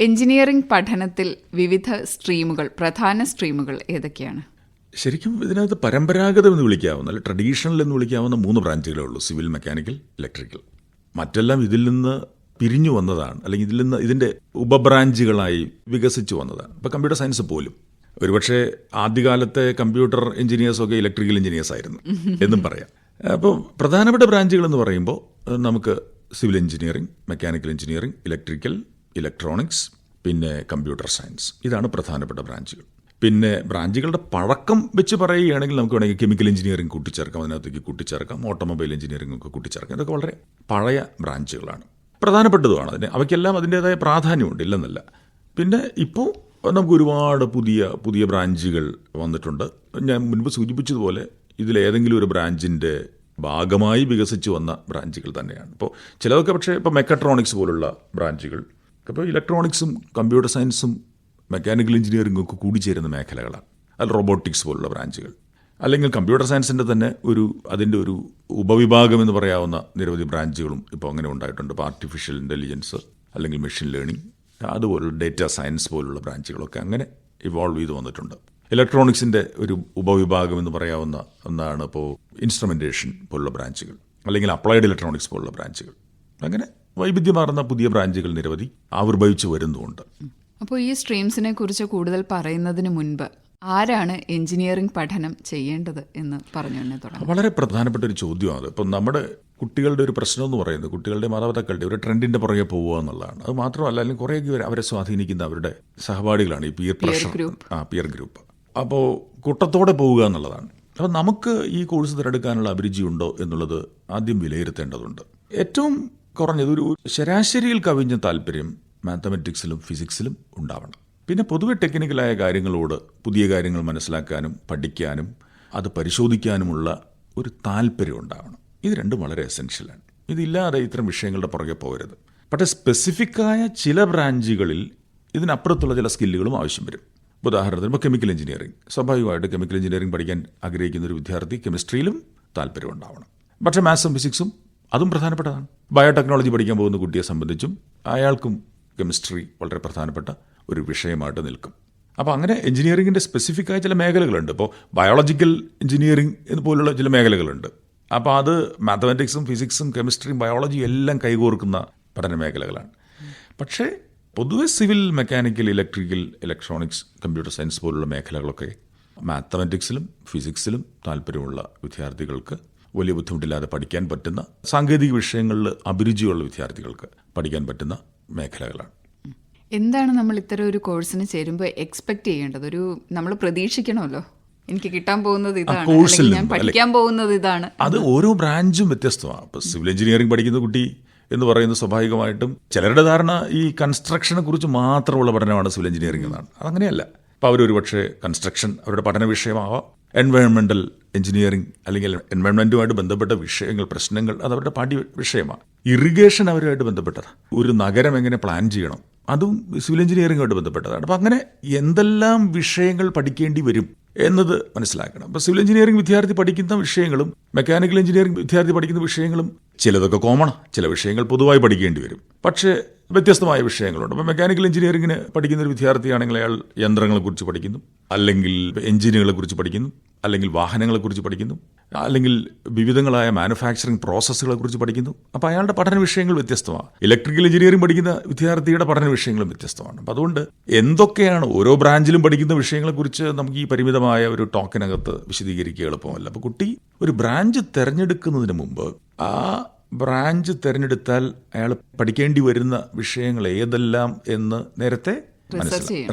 Engineering പഠനത്തിൽ വിവിധ സ്ട്രീമുകൾ പ്രധാന സ്ട്രീമുകൾ ഏതൊക്കെയാണ്? ശരിക്കും ഇതിനകത്ത് പരമ്പരാഗതം എന്ന് വിളിക്കാവുന്ന അല്ലെങ്കിൽ ട്രഡീഷണൽ എന്ന് വിളിക്കാവുന്ന മൂന്ന് ബ്രാഞ്ചുകളേ ഉള്ളൂ സിവിൽ മെക്കാനിക്കൽ ഇലക്ട്രിക്കൽ. മറ്റെല്ലാം ഇതിൽ നിന്ന് പിരിഞ്ഞു വന്നതാണ് അല്ലെങ്കിൽ ഇതിൽ നിന്ന് ഇതിന്റെ ഉപബ്രാഞ്ചുകളായി വികസിച്ചു വന്നതാണ്. ഇപ്പോൾ കമ്പ്യൂട്ടർ സയൻസ് പോലും. ഒരുപക്ഷെ ആദ്യകാലത്തെ കമ്പ്യൂട്ടർ എഞ്ചിനീയേഴ്സൊക്കെ ഇലക്ട്രിക്കൽ എഞ്ചിനീയേഴ്സ് ആയിരുന്നു എന്നും പറയാം. അപ്പോൾ പ്രധാനപ്പെട്ട ബ്രാഞ്ചുകൾ എന്ന് പറയുമ്പോൾ നമുക്ക് civil engineering mechanical engineering electrical electronics പിന്നെ കമ്പ്യൂട്ടർ സയൻസ് ഇതാണ് പ്രധാനപ്പെട്ട ബ്രാഞ്ചുകൾ പിന്നെ ബ്രാഞ്ചുകളുടെ പഴക്കം വെച്ച് പറയുകയാണെങ്കിൽ നമുക്ക് വേണമെങ്കിൽ കെമിക്കൽ എഞ്ചിനീയറിംഗ് കൂട്ടിച്ചേർക്കാം അതിനകത്തേക്ക് കൂട്ടിച്ചേർക്കാം ഓട്ടോമൊബൈൽ എഞ്ചിനീയറിംഗ് ഒക്കെ കൂട്ടിച്ചേർക്കാം. ഇതൊക്കെ വളരെ പഴയ ബ്രാഞ്ചുകളാണ് പ്രധാനപ്പെട്ടതുമാണ് അതിന്. അവയ്ക്കെല്ലാം അതിന്റെതായ പ്രാധാന്യമുണ്ട് ഇല്ലെന്നല്ല. പിന്നെ ഇപ്പോൾ നമുക്ക് ഒരുപാട് പുതിയ പുതിയ ബ്രാഞ്ചുകൾ വന്നിട്ടുണ്ട്. ഞാൻ മുൻപ് സൂചിപ്പിച്ചതുപോലെ ഇതിലേതെങ്കിലും ഒരു ബ്രാഞ്ചിന്റെ ഭാഗമായി വികസിച്ചു വന്ന ബ്രാഞ്ചുകൾ തന്നെയാണ്. ഇപ്പോൾ ചിലതൊക്കെ പക്ഷേ ഇപ്പോൾ മെക്കട്രോണിക്സ് പോലുള്ള ബ്രാഞ്ചുകൾ ഇപ്പോൾ ഇലക്ട്രോണിക്സും കമ്പ്യൂട്ടർ സയൻസും മെക്കാനിക്കൽ എഞ്ചിനീയറിംഗും ഒക്കെ കൂടിച്ചേരുന്ന മേഖലകളാണ്. അത് റോബോട്ടിക്സ് പോലുള്ള ബ്രാഞ്ചുകൾ അല്ലെങ്കിൽ കമ്പ്യൂട്ടർ സയൻസിന്റെ തന്നെ ഒരു അതിന്റെ ഒരു ഉപവിഭാഗം എന്ന് പറയാവുന്ന നിരവധി ബ്രാഞ്ചുകളും ഇപ്പോൾ അങ്ങനെ ഉണ്ടായിട്ടുണ്ട്. ഇപ്പോൾ ആർട്ടിഫിഷ്യൽ ഇന്റലിജൻസ് അല്ലെങ്കിൽ മെഷീൻ ലേണിംഗ് അതുപോലെ ഡേറ്റ സയൻസ് പോലുള്ള ബ്രാഞ്ചുകളൊക്കെ അങ്ങനെ ഇവോൾവ് ചെയ്ത് വന്നിട്ടുണ്ട്. ഇലക്ട്രോണിക്സിന്റെ ഒരു ഉപവിഭാഗം എന്ന് പറയാവുന്ന ഒന്നാണ് ഇപ്പോൾ ഇൻസ്ട്രുമെന്റേഷൻ പോലുള്ള ബ്രാഞ്ചുകൾ അല്ലെങ്കിൽ അപ്ലൈഡ് ഇലക്ട്രോണിക്സ് പോലുള്ള ബ്രാഞ്ചുകൾ അങ്ങനെ വൈവിധ്യമാർന്ന പുതിയ ബ്രാഞ്ചുകൾ നിരവധി ആവിർഭവിച്ചു വരുന്നുമുണ്ട്. അപ്പോൾ ഈ സ്ട്രീംസിനെ കുറിച്ച് കൂടുതൽ പറയുന്നതിന് മുൻപ് ആരാണ് എഞ്ചിനീയറിംഗ് പഠനം ചെയ്യേണ്ടത് എന്ന് പറഞ്ഞു തന്നെ തുടങ്ങാം. വളരെ പ്രധാനപ്പെട്ട ഒരു ചോദ്യമാണ്. ഇപ്പം നമ്മുടെ കുട്ടികളുടെ ഒരു പ്രശ്നം എന്ന് പറയുന്നത് കുട്ടികളുടെ മാതാപിതാക്കളുടെ ഒരു ട്രെൻഡിന്റെ പുറകെ പോവുക എന്നുള്ളതാണ്. അത് മാത്രമല്ല അല്ലെങ്കിൽ കുറേയൊക്കെ അവരെ സ്വാധീനിക്കുന്ന അവരുടെ സഹപാഠികളാണ് ഈ പിയർ പ്രഷർ. ആ പിയർ ഗ്രൂപ്പ് അപ്പോൾ കൂട്ടത്തോടെ പോവുക എന്നുള്ളതാണ്. അപ്പോൾ നമുക്ക് ഈ കോഴ്സ് തിരഞ്ഞെടുക്കാനുള്ള അഭിരുചി ഉണ്ടോ എന്നുള്ളത് ആദ്യം വിലയിരുത്തേണ്ടതുണ്ട്. ഏറ്റവും കുറഞ്ഞത് ഒരു ശരാശരിയിൽ കവിഞ്ഞ താല്പര്യം മാത്തമെറ്റിക്സിലും ഫിസിക്സിലും ഉണ്ടാവണം. പിന്നെ പൊതുവെ ടെക്നിക്കലായ കാര്യങ്ങളോട് പുതിയ കാര്യങ്ങൾ മനസ്സിലാക്കാനും പഠിക്കാനും അത് പരിശോധിക്കാനുമുള്ള ഒരു താല്പര്യം ഉണ്ടാവണം. ഇത് രണ്ടും വളരെ എസെൻഷ്യലാണ് ഇതില്ലാതെ ഇത്തരം വിഷയങ്ങളുടെ പുറകെ പോകരുത്. പക്ഷേ സ്പെസിഫിക്കായ ചില ബ്രാഞ്ചുകളിൽ ഇതിനപ്പുറത്തുള്ള ചില സ്കില്ലുകളും ആവശ്യം വരും. ഉദാഹരണത്തിന് ഇപ്പോൾ കെമിക്കൽ എഞ്ചിനീയറിംഗ് സ്വാഭാവികമായിട്ട് കെമിക്കൽ എഞ്ചിനീയറിംഗ് പഠിക്കാൻ ആഗ്രഹിക്കുന്ന ഒരു വിദ്യാർത്ഥി കെമിസ്ട്രിയിലും താല്പര്യം ഉണ്ടാവണം. പക്ഷേ മാത്സും ഫിസിക്സും അതും പ്രധാനപ്പെട്ടതാണ്. ബയോടെക്നോളജി പഠിക്കാൻ പോകുന്ന കുട്ടിയെ സംബന്ധിച്ചും അയാൾക്കും കെമിസ്ട്രി വളരെ പ്രധാനപ്പെട്ട ഒരു വിഷയമായിട്ട് നിൽക്കും. അപ്പോൾ അങ്ങനെ എഞ്ചിനീയറിങ്ങിന്റെ സ്പെസിഫിക് ആയ ചില മേഖലകളുണ്ട്. ഇപ്പോൾ ബയോളജിക്കൽ എഞ്ചിനീയറിംഗ് എന്ന് പോലുള്ള ചില മേഖലകളുണ്ട്. അപ്പോൾ അത് മാത്തമാറ്റിക്സും ഫിസിക്സും കെമിസ്ട്രിയും ബയോളജിയും എല്ലാം കൈകോർക്കുന്ന പഠന മേഖലകളാണ്. പക്ഷേ പൊതുവെ civil mechanical electrical electronics computer science പോലുള്ള മേഖലകളൊക്കെ മാത്തമാറ്റിക്സിലും ഫിസിക്സിലും താല്പര്യമുള്ള വിദ്യാർത്ഥികൾക്ക് വലിയ ബുദ്ധിമുട്ടില്ലാതെ പഠിക്കാൻ പറ്റുന്ന സാങ്കേതിക വിഷയങ്ങളിൽ അഭിരുചിയുള്ള വിദ്യാർത്ഥികൾക്ക് പഠിക്കാൻ പറ്റുന്ന മേഖലകളാണ്. എന്താണ് നമ്മൾ ഇത്തരം ഒരു കോഴ്സിന് ചേരുമ്പോൾ എക്സ്പെക്ട് ചെയ്യേണ്ടത്? ഒരു നമ്മൾ പ്രതീക്ഷിക്കണമല്ലോ. എനിക്ക് കിട്ടാൻ പോകുന്നത് ഇതാണ് കോഴ്സിൽ ഞാൻ പഠിക്കാൻ പോകുന്നത് ഇതാണ്. അത് ഓരോ ബ്രാഞ്ചും വ്യത്യസ്തമാണ്. ഇപ്പോൾ സിവിൽ എഞ്ചിനീയറിംഗ് പഠിക്കുന്ന കുട്ടി എന്ന് പറയുന്നത് സ്വാഭാവികമായിട്ടും ചിലരുടെ ധാരണ ഈ കൺസ്ട്രക്ഷനെ കുറിച്ച് മാത്രമുള്ള പഠനമാണ് സിവിൽ എഞ്ചിനീയറിംഗ് എന്നാണ്. അതങ്ങനെയല്ല. അപ്പോൾ അവരൊരു പക്ഷേ കൺസ്ട്രക്ഷൻ അവരുടെ പഠന വിഷയമാവാം. എൻവയോൺമെന്റൽ എഞ്ചിനീയറിംഗ് അല്ലെങ്കിൽ എൻവയോൺമെന്റുമായിട്ട് ബന്ധപ്പെട്ട വിഷയങ്ങൾ പ്രശ്നങ്ങൾ അത് അവരുടെ പാഠ്യ വിഷയമാണ്. ഇറിഗേഷൻ അവരുമായിട്ട് ബന്ധപ്പെട്ടതാണ് ഒരു നഗരം എങ്ങനെ പ്ലാൻ ചെയ്യണം? അതും സിവിൽ എഞ്ചിനീയറിംഗുമായിട്ട് ബന്ധപ്പെട്ടതാണ്. അപ്പോൾ അങ്ങനെ എന്തെല്ലാം വിഷയങ്ങൾ പഠിക്കേണ്ടി വരും എന്നത് മനസ്സിലാക്കണം. അപ്പോൾ സിവിൽ എഞ്ചിനീയറിംഗ് വിദ്യാർത്ഥി പഠിക്കുന്ന വിഷയങ്ങളും മെക്കാനിക്കൽ എഞ്ചിനീയറിംഗ് വിദ്യാർത്ഥി പഠിക്കുന്ന വിഷയങ്ങളും ചിലതൊക്കെ കോമൺ ചില വിഷയങ്ങൾ പൊതുവായി പഠിക്കേണ്ടി വരും. പക്ഷേ വ്യത്യസ്തമായ വിഷയങ്ങളുണ്ട്. അപ്പോൾ മെക്കാനിക്കൽ എഞ്ചിനീയറിംഗിന് പഠിക്കുന്ന ഒരു വിദ്യാർത്ഥിയാണെങ്കിൽ അയാൾ യന്ത്രങ്ങളെക്കുറിച്ച് പഠിക്കുന്നു. അല്ലെങ്കിൽ എഞ്ചിനുകളെക്കുറിച്ച് പഠിക്കുന്നു. അല്ലെങ്കിൽ വാഹനങ്ങളെക്കുറിച്ച് പഠിക്കുന്നു അല്ലെങ്കിൽ വിവിധങ്ങളായ മാനുഫാക്ചറിങ് പ്രോസസ്സുകളെ കുറിച്ച് പഠിക്കുന്നു. അപ്പോൾ അയാളുടെ പഠന വിഷയങ്ങൾ വ്യത്യസ്തമാണ്. ഇലക്ട്രിക്കൽ എഞ്ചിനീയറിംഗ് പഠിക്കുന്ന വിദ്യാർത്ഥിയുടെ പഠന വിഷയങ്ങളും വ്യത്യസ്തമാണ്. അപ്പോൾ അതുകൊണ്ട് എന്തൊക്കെയാണ് ഓരോ ബ്രാഞ്ചിലും പഠിക്കുന്ന വിഷയങ്ങളെക്കുറിച്ച് നമുക്ക് ഈ പരിമിതമായ ഒരു ടോക്കിനകത്ത് വിശദീകരിക്കുക എളുപ്പമല്ല. അപ്പോൾ കുട്ടി ഒരു ബ്രാഞ്ച് തിരഞ്ഞെടുക്കുന്നതിന് മുമ്പ് ആ ബ്രാഞ്ച് തിരഞ്ഞെടുത്താൽ അയാൾ പഠിക്കേണ്ടി വരുന്ന വിഷയങ്ങൾ ഏതെല്ലാം എന്ന് നേരത്തെ.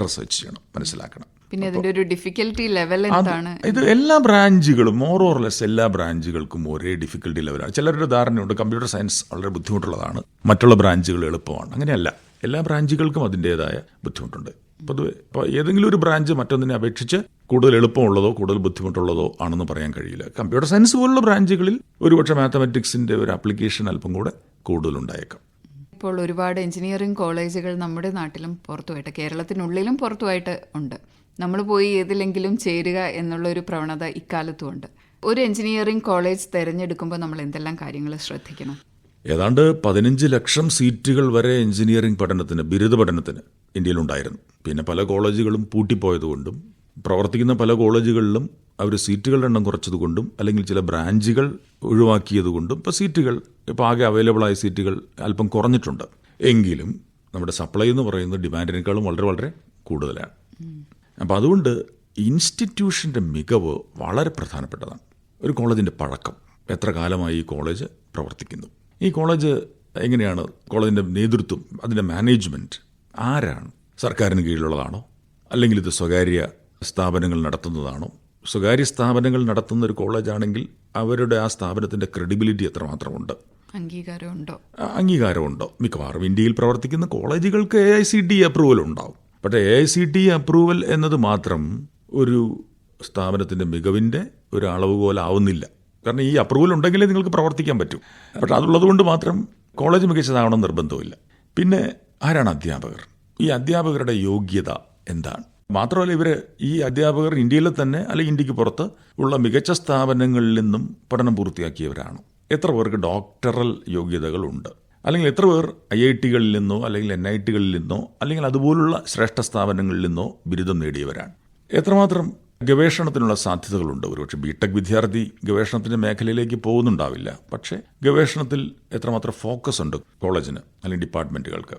റിസർച്ച് ചെയ്യണം. മനസ്സിലാക്കണം. പിന്നെ അതിന്റെ ഒരു ഡിഫിക്കൽട്ടി ലെവൽ എന്താണ്? ഇത് എല്ലാ ബ്രാഞ്ചുകളും മോർ ഓർ ലെസ് എല്ലാ ബ്രാഞ്ചുകൾക്കും ഒരേ ഡിഫിക്കൽട്ടി ലെവലാണ് ചിലരുടെ ധാരണയുണ്ട് കമ്പ്യൂട്ടർ സയൻസ് വളരെ ബുദ്ധിമുട്ടുള്ളതാണ്. മറ്റുള്ള ബ്രാഞ്ചുകൾ എളുപ്പമാണ്. അങ്ങനെയല്ല. എല്ലാ ബ്രാഞ്ചുകൾക്കും അതിന്റെതായ ബുദ്ധിമുട്ടുണ്ട്. പൊതുവെ ഇപ്പോൾ ഏതെങ്കിലും ഒരു ബ്രാഞ്ച് മറ്റൊന്നിനെ അപേക്ഷിച്ച് കൂടുതൽ എളുപ്പമുള്ളതോ കൂടുതൽ ബുദ്ധിമുട്ടുള്ളതോ ആണെന്ന് പറയാൻ കഴിയില്ല. കമ്പ്യൂട്ടർ സയൻസ് പോലുള്ള ബ്രാഞ്ചുകളിൽ ഒരുപക്ഷെ മാത്തമാറ്റിക്സിന്റെ ഒരു ആപ്ലിക്കേഷൻ അല്പം കൂടെ കൂടുതലുണ്ടായേക്കാം. ഇപ്പോൾ ഒരുപാട് എഞ്ചിനീയറിംഗ് കോളേജുകൾ നമ്മുടെ നാട്ടിലും പുറത്തുമായിട്ട് കേരളത്തിനുള്ളിലും പുറത്തുമായിട്ട് ഉണ്ട്. നമ്മൾ പോയി ഏതിലെങ്കിലും ചേരുക എന്നുള്ള ഒരു പ്രവണത ഇക്കാലത്തും ഉണ്ട് ഒരു എഞ്ചിനീയറിംഗ് കോളേജ് തിരഞ്ഞെടുക്കുമ്പോൾ നമ്മൾ എന്തെല്ലാം കാര്യങ്ങൾ ശ്രദ്ധിക്കണം? ഏതാണ്ട് പതിനഞ്ച് ലക്ഷം സീറ്റുകൾ വരെ എഞ്ചിനീയറിംഗ് പഠനത്തിന് ബിരുദ പഠനത്തിന് ഇന്ത്യയിലുണ്ടായിരുന്നു. പിന്നെ പല കോളേജുകളും പൂട്ടിപ്പോയതുകൊണ്ടും പ്രവർത്തിക്കുന്ന പല കോളേജുകളിലും അവർ സീറ്റുകളുടെ എണ്ണം കുറച്ചതുകൊണ്ടും അല്ലെങ്കിൽ ചില ബ്രാഞ്ചുകൾ ഒഴിവാക്കിയതുകൊണ്ടും ഇപ്പോൾ സീറ്റുകൾ ഇപ്പോൾ ആകെ അവൈലബിൾ ആയ സീറ്റുകൾ അല്പം കുറഞ്ഞിട്ടുണ്ട്. എങ്കിലും നമ്മുടെ സപ്ലൈ എന്ന് പറയുന്നത് ഡിമാൻഡിനേക്കാളും വളരെ വളരെ കൂടുതലാണ്. അപ്പോൾ അതുകൊണ്ട് ഇൻസ്റ്റിറ്റ്യൂഷന്റെ മികവ് വളരെ പ്രധാനപ്പെട്ടതാണ്. ഒരു കോളേജിന്റെ പഴക്കം. എത്ര കാലമായി ഈ കോളേജ് പ്രവർത്തിക്കുന്നു? ഈ കോളേജ് എങ്ങനെയാണ്? കോളേജിന്റെ നേതൃത്വം അതിന്റെ മാനേജ്മെന്റ് ആരാണ്? സർക്കാരിന് കീഴിലുള്ളതാണോ? അല്ലെങ്കിൽ ഇത് സ്വകാര്യ സ്ഥാപനങ്ങൾ നടത്തുന്നതാണോ? സ്വകാര്യ സ്ഥാപനങ്ങൾ നടത്തുന്ന ഒരു കോളേജാണെങ്കിൽ അവരുടെ ആ സ്ഥാപനത്തിന്റെ ക്രെഡിബിലിറ്റി എത്രമാത്രമുണ്ട്? അംഗീകാരമുണ്ടോ? അംഗീകാരമുണ്ടോ? മിക്കവാറും ഇന്ത്യയിൽ പ്രവർത്തിക്കുന്ന കോളേജുകൾക്ക് A I C T approval ഉണ്ടാവും. പക്ഷേ A I C T approval എന്നത് മാത്രം ഒരു സ്ഥാപനത്തിന്റെ മികവിന്റെ ഒരു അളവുകോലാവുന്നില്ല. കാരണം ഈ അപ്രൂവൽ ഉണ്ടെങ്കിലേ നിങ്ങൾക്ക് പ്രവർത്തിക്കാൻ പറ്റൂ. പക്ഷേ അതുള്ളത് കൊണ്ട് മാത്രം കോളേജ് മികച്ചതാവണം നിർബന്ധമില്ല പിന്നെ ആരാണ് അധ്യാപകർ? ഈ അധ്യാപകരുടെ യോഗ്യത എന്താണ്? മാത്രമല്ല ഇവർ ഈ അധ്യാപകർ ഇന്ത്യയിലെ തന്നെ അല്ലെങ്കിൽ ഇന്ത്യയ്ക്ക് പുറത്ത് ഉള്ള മികച്ച സ്ഥാപനങ്ങളിൽ നിന്നും പഠനം പൂർത്തിയാക്കിയവരാണ്. എത്ര പേർക്ക് ഡോക്ടറൽ യോഗ്യതകളുണ്ട്? അല്ലെങ്കിൽ എത്ര പേർ ഐ ഐ ടികളിൽ നിന്നോ അല്ലെങ്കിൽ എൻ ഐ ടികളിൽ നിന്നോ അല്ലെങ്കിൽ അതുപോലുള്ള ശ്രേഷ്ഠ സ്ഥാപനങ്ങളിൽ നിന്നോ ബിരുദം നേടിയവരാണ്. എത്രമാത്രം ഗവേഷണത്തിനുള്ള സാധ്യതകളുണ്ട്? ഒരുപക്ഷെ ബിടെക് വിദ്യാർത്ഥി ഗവേഷണത്തിന്റെ മേഖലയിലേക്ക് പോകുന്നുണ്ടാവില്ല. പക്ഷേ ഗവേഷണത്തിൽ എത്രമാത്രം ഫോക്കസ് ഉണ്ട് കോളേജിന് അല്ലെങ്കിൽ ഡിപ്പാർട്ട്മെന്റുകൾക്ക്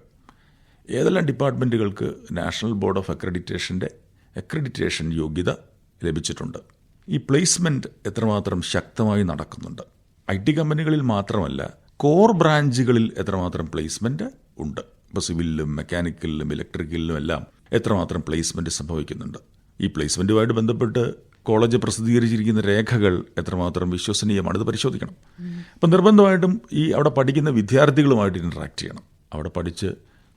ഏതെല്ലാം ഡിപ്പാർട്ട്മെന്റുകൾക്ക് നാഷണൽ ബോർഡ് ഓഫ് അക്രഡിറ്റേഷന്റെ അക്രഡിറ്റേഷൻ യോഗ്യത ലഭിച്ചിട്ടുണ്ട്? ഈ പ്ലേസ്മെന്റ് എത്രമാത്രം ശക്തമായി നടക്കുന്നുണ്ട്? ഐ ടി കമ്പനികളിൽ മാത്രമല്ല കോർ ബ്രാഞ്ചുകളിൽ എത്രമാത്രം പ്ലേസ്മെന്റ് ഉണ്ട്? ഇപ്പോൾ സിവിലിലും മെക്കാനിക്കലിലും ഇലക്ട്രിക്കലിലും എല്ലാം എത്രമാത്രം പ്ലേസ്മെന്റ് സംഭവിക്കുന്നുണ്ട്? ഈ പ്ലേസ്മെന്റുമായിട്ട് ബന്ധപ്പെട്ട് കോളേജ് പ്രസിദ്ധീകരിച്ചിരിക്കുന്ന രേഖകൾ എത്രമാത്രം വിശ്വസനീയമാണ്? ഇത് പരിശോധിക്കണം. അപ്പം നിർബന്ധമായിട്ടും ഈ അവിടെ പഠിക്കുന്ന വിദ്യാർത്ഥികളുമായിട്ട് ഇൻട്രാക്ട് ചെയ്യണം. അവിടെ പഠിച്ച്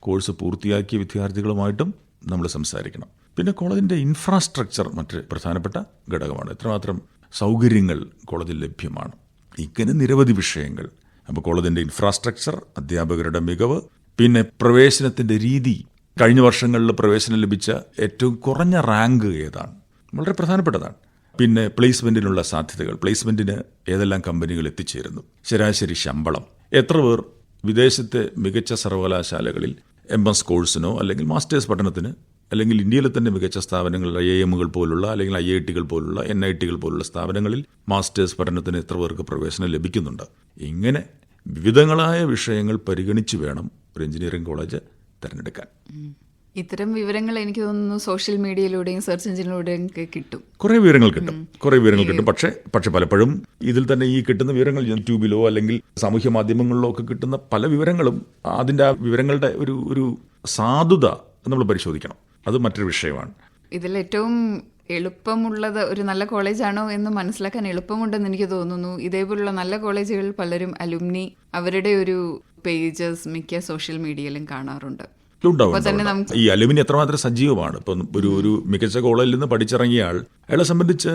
കോഴ്സ് പൂർത്തിയാക്കിയ വിദ്യാർത്ഥികളുമായിട്ടും നമ്മൾ സംസാരിക്കണം. പിന്നെ കോളേജിന്റെ ഇൻഫ്രാസ്ട്രക്ചർ മറ്റ് പ്രധാനപ്പെട്ട ഘടകമാണ്. എത്രമാത്രം സൗകര്യങ്ങൾ കോളേജിൽ ലഭ്യമാണ്? ഇങ്ങനെ നിരവധി വിഷയങ്ങൾ അപ്പോൾ കോളേജിന്റെ ഇൻഫ്രാസ്ട്രക്ചർ അധ്യാപകരുടെ മികവ് പിന്നെ പ്രവേശനത്തിന്റെ രീതി. കഴിഞ്ഞ വർഷങ്ങളിൽ പ്രവേശനം ലഭിച്ച ഏറ്റവും കുറഞ്ഞ റാങ്ക് ഏതാണ്? വളരെ പ്രധാനപ്പെട്ടതാണ്. പിന്നെ പ്ലേസ്മെന്റിനുള്ള സാധ്യതകൾ. പ്ലേസ്മെന്റിന് ഏതെല്ലാം കമ്പനികൾ എത്തിച്ചേരുന്നു? ശരാശരി ശമ്പളം. എത്ര പേർ വിദേശത്തെ മികച്ച സർവകലാശാലകളിൽ എം എസ് കോഴ്സിനോ അല്ലെങ്കിൽ മാസ്റ്റേഴ്സ് പഠനത്തിന് അല്ലെങ്കിൽ ഇന്ത്യയിലെ തന്നെ മികച്ച സ്ഥാപനങ്ങൾ ഐ ഐ എമ്മുകൾ പോലുള്ള അല്ലെങ്കിൽ ഐ ഐ ടികൾ പോലുള്ള എൻ ഐ ടികൾ പോലുള്ള സ്ഥാപനങ്ങളിൽ മാസ്റ്റേഴ്സ് പഠനത്തിന് എത്ര പേർക്ക് പ്രവേശനം ലഭിക്കുന്നുണ്ട്? ഇങ്ങനെ വിവിധങ്ങളായ വിഷയങ്ങൾ പരിഗണിച്ച് വേണം ഒരു എഞ്ചിനീയറിംഗ് കോളേജ് തിരഞ്ഞെടുക്കാൻ. ഇത്തരം വിവരങ്ങൾ എനിക്ക് തോന്നുന്നു സോഷ്യൽ മീഡിയയിലൂടെയും സെർച്ച് എഞ്ചിനിലൂടെയും കിട്ടും. കുറെ വിവരങ്ങൾ കിട്ടും. കുറെ വിവരങ്ങൾ കിട്ടും. പക്ഷേ പക്ഷെ പലപ്പോഴും ഇതിൽ തന്നെ ഈ കിട്ടുന്ന വിവരങ്ങൾ യൂട്യൂബിലോ അല്ലെങ്കിൽ സാമൂഹ്യ മാധ്യമങ്ങളിലോ ഒക്കെ കിട്ടുന്ന പല വിവരങ്ങളും അതിന്റെ ആ വിവരങ്ങളുടെ ഒരു ഒരു സാധുത നമ്മൾ പരിശോധിക്കണം. അത് മറ്റൊരു വിഷയമാണ്. ഇതിൽ ഏറ്റവും എളുപ്പമുള്ളത് ഒരു നല്ല കോളേജാണോ എന്ന് മനസ്സിലാക്കാൻ എളുപ്പമുണ്ടെന്ന് എനിക്ക് തോന്നുന്നു. ഇതേപോലുള്ള നല്ല കോളേജുകൾ പലരും അലുമിനി അവരുടെ ഒരു പേജസ് മിക്ക സോഷ്യൽ മീഡിയയിലും കാണാറുണ്ട്. ഈ അലുമിനി എത്രമാത്രം സജീവമാണ്. ഇപ്പം ഒരു ഒരു മികച്ച കോളേജിൽ നിന്ന് പഠിച്ചിറങ്ങിയ ആൾ അയാളെ സംബന്ധിച്ച്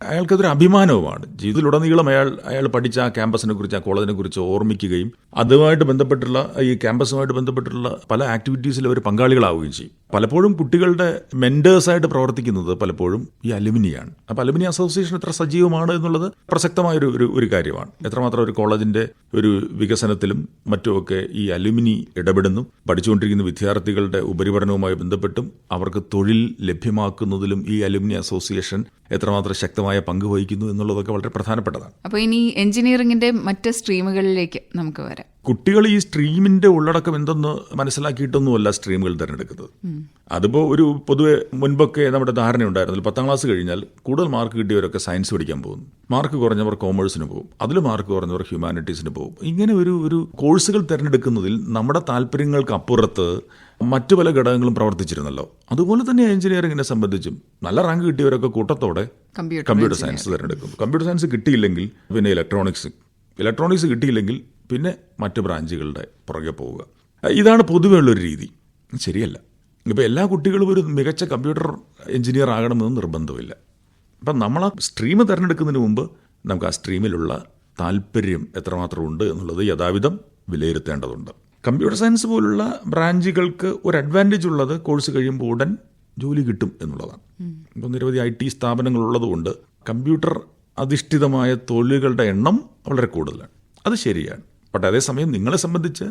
അയാൾക്കതൊരു അഭിമാനവുമാണ്. ജീവിതത്തിലുടനീളം അയാൾ അയാൾ പഠിച്ച ആ ക്യാമ്പസിനെ കുറിച്ച് ആ കോളേജിനെ കുറിച്ച് ഓർമ്മിക്കുകയും അതുമായിട്ട് ബന്ധപ്പെട്ടുള്ള ഈ ക്യാമ്പസുമായിട്ട് ബന്ധപ്പെട്ടുള്ള പല ആക്ടിവിറ്റീസിൽ അവർ പങ്കാളികളാവുകയും ചെയ്യും. പലപ്പോഴും കുട്ടികളുടെ മെന്റേഴ്സായിട്ട് പ്രവർത്തിക്കുന്നത് പലപ്പോഴും ഈ അലുമിനിയാണ്. അപ്പോൾ അലുമിനി അസോസിയേഷൻ എത്ര സജീവമാണ് എന്നുള്ളത് പ്രസക്തമായൊരു ഒരു ഒരു കാര്യമാണ്. എത്രമാത്രം ഒരു കോളേജിന്റെ ഒരു വികസനത്തിലും മറ്റുമൊക്കെ ഈ അലുമിനി ഇടപെടുന്നു. പഠിച്ചുകൊണ്ടിരിക്കുന്ന വിദ്യാർത്ഥികളുടെ ഉപരിപഠനവുമായി ബന്ധപ്പെട്ടും അവർക്ക് തൊഴിൽ ലഭ്യമാക്കുന്നതിലും ഈ അലുമിനി അസോസിയേഷൻ എത്രമാത്രം ശക്തമായ പങ്ക് വഹിക്കുന്നു എന്നുള്ളതൊക്കെ വളരെ പ്രധാനപ്പെട്ടതാണ്. അപ്പോൾ ഇനി എഞ്ചിനീയറിംഗിന്റെ മറ്റ് സ്ട്രീമുകളിലേക്ക് നമുക്ക് വരാം. കുട്ടികൾ ഈ സ്ട്രീമിന്റെ ഉള്ളടക്കം എന്തെന്ന് മനസ്സിലാക്കിയിട്ടൊന്നുമല്ല സ്ട്രീമുകൾ തിരഞ്ഞെടുക്കുന്നത്. അതിപ്പോൾ ഒരു പൊതുവെ മുൻപൊക്കെ നമ്മുടെ ധാരണയുണ്ടായിരുന്നു പത്താം ക്ലാസ് കഴിഞ്ഞാൽ കൂടുതൽ മാർക്ക് കിട്ടിയവരൊക്കെ സയൻസ് പഠിക്കാൻ പോകും മാർക്ക് കുറഞ്ഞവർ കോമേഴ്സിന് പോകും. അതിൽ മാർക്ക് കുറഞ്ഞവർ ഹ്യൂമാനിറ്റീസിന് പോകും. ഇങ്ങനെ ഒരു ഒരു കോഴ്സുകൾ തിരഞ്ഞെടുക്കുന്നതിൽ നമ്മുടെ താല്പര്യങ്ങൾക്ക് അപ്പുറത്ത് മറ്റു പല ഘടകങ്ങളും പ്രവർത്തിച്ചിരുന്നല്ലോ. അതുപോലെ തന്നെ എഞ്ചിനീയറിംഗിനെ സംബന്ധിച്ചും നല്ല റാങ്ക് കിട്ടിയവരൊക്കെ കൂട്ടത്തോടെ കമ്പ്യൂട്ടർ സയൻസ് തിരഞ്ഞെടുക്കും കമ്പ്യൂട്ടർ സയൻസ് കിട്ടിയില്ലെങ്കിൽ പിന്നെ ഇലക്ട്രോണിക്സ്. ഇലക്ട്രോണിക്സ് കിട്ടിയില്ലെങ്കിൽ പിന്നെ മറ്റ് ബ്രാഞ്ചുകളുടെ പുറകെ പോവുക. ഇതാണ് പൊതുവെ ഉള്ളൊരു രീതി. ശരിയല്ല. ഇപ്പോൾ എല്ലാ കുട്ടികളും ഒരു മികച്ച കമ്പ്യൂട്ടർ എഞ്ചിനീയർ ആകണമെന്ന് നിർബന്ധമില്ല അപ്പം നമ്മൾ ആ സ്ട്രീം തിരഞ്ഞെടുക്കുന്നതിന് മുമ്പ് നമുക്ക് ആ സ്ട്രീമിലുള്ള താല്പര്യം എത്രമാത്രം ഉണ്ട് എന്നുള്ളത് യഥാവിധം വിലയിരുത്തേണ്ടതുണ്ട്. കമ്പ്യൂട്ടർ സയൻസ് പോലുള്ള ബ്രാഞ്ചുകൾക്ക് ഒരു അഡ്വാന്റേജ് ഉള്ളത് കോഴ്സ് കഴിയുമ്പോൾ ഉടൻ ജോലി കിട്ടും എന്നുള്ളതാണ്. ഇപ്പോൾ നിരവധി ഐ ടി സ്ഥാപനങ്ങൾ ഉള്ളതുകൊണ്ട് കമ്പ്യൂട്ടർ അധിഷ്ഠിതമായ തൊഴിലുകളുടെ എണ്ണം വളരെ കൂടുതലാണ്. അത് ശരിയാണ്. ബട്ട് അതേസമയം നിങ്ങളെ സംബന്ധിച്ച്